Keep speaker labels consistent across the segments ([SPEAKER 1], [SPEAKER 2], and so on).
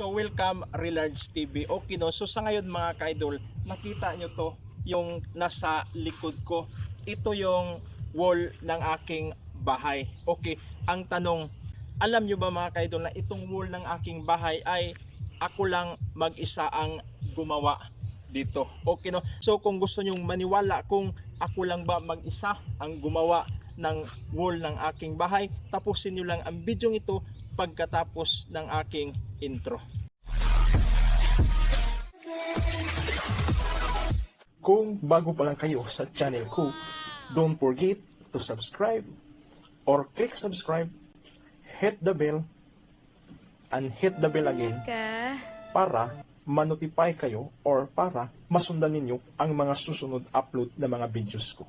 [SPEAKER 1] So welcome Relards TV. Okay no. So sa ngayon mga ka-idol, nakita nyo to yung nasa likod ko. Ito yung wall ng aking bahay. Okay, ang tanong, alam nyo ba mga ka-idol na itong wall ng aking bahay ay ako lang mag-isa ang gumawa dito. Okay no. So kung gusto nyong maniwala kung ako lang ba mag-isa ang gumawa ng wall ng aking bahay, tapusin nyo lang ang video ito pagkatapos ng aking intro. Kung bago pa lang kayo sa channel ko, don't forget to subscribe or click subscribe, hit the bell, and hit the bell again para manotify kayo or para masundan ninyo ang mga susunod upload na mga videos ko.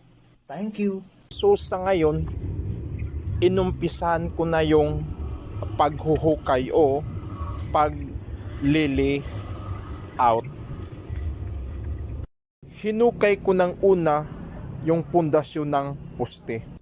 [SPEAKER 1] Thank you! So sa ngayon, inumpisahan ko na yung paghuhukay o paglili out. Hinukay ko ng una yung pundasyon ng poste.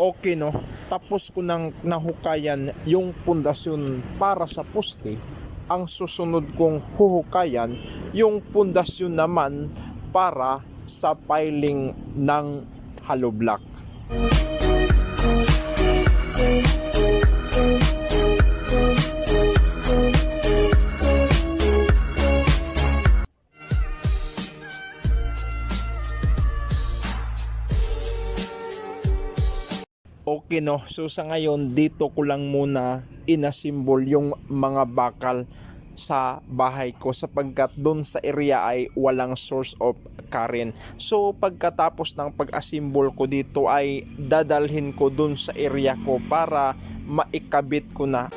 [SPEAKER 1] okay no tapos ko nang nahukayan yung pundasyon para sa poste ang susunod kong huhukayan yung pundasyon naman para sa piling ng hollow block No, so sa ngayon dito ko lang muna inasimbol yung mga bakal sa bahay ko sapagkat doon sa area ay walang source of current. So pagkatapos ng pag-assemble ko dito ay dadalhin ko doon sa area ko para maikabit ko na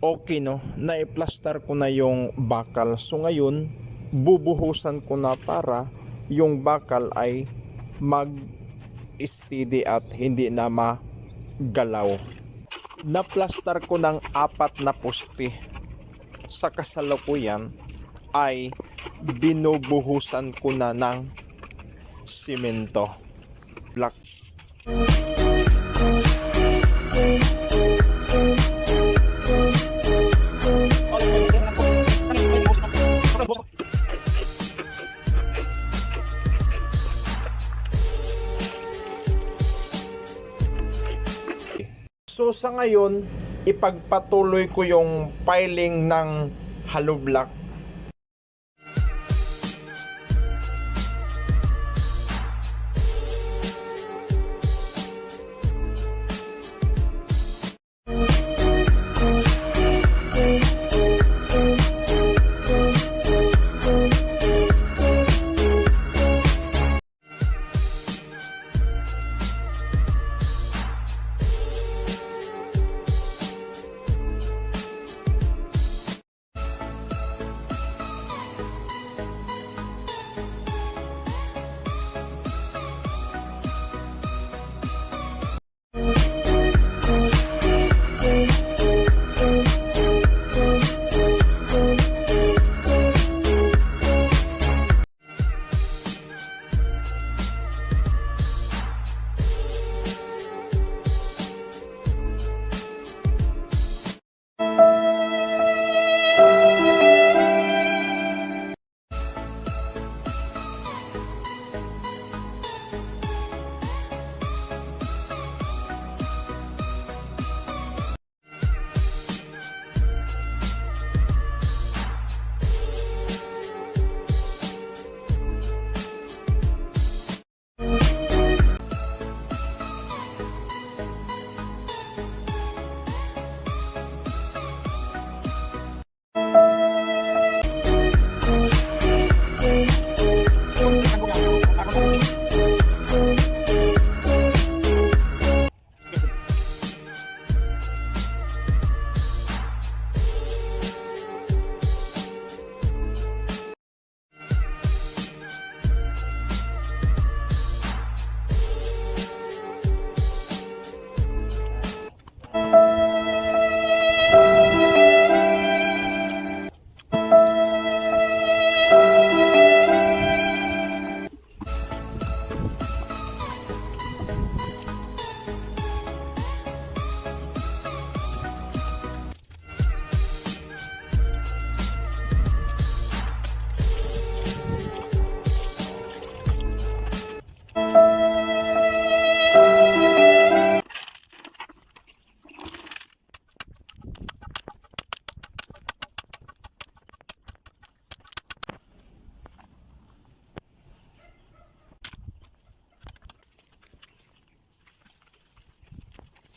[SPEAKER 1] okay no, naiplastar ko na yung bakal. So ngayon, bubuhusan ko na para yung bakal ay mag steady at hindi na magalaw. Naplastar ko ng apat na poste. Sa kasalukuyan ay binubuhusan ko na ng simento. Black So sa ngayon, ipagpatuloy ko yung piling ng hollow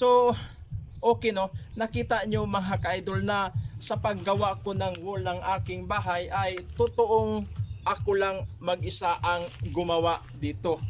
[SPEAKER 1] So, okay no, nakita nyo mga ka-idol na sa paggawa ko ng wall ng aking bahay ay totoong ako lang mag-isa ang gumawa dito.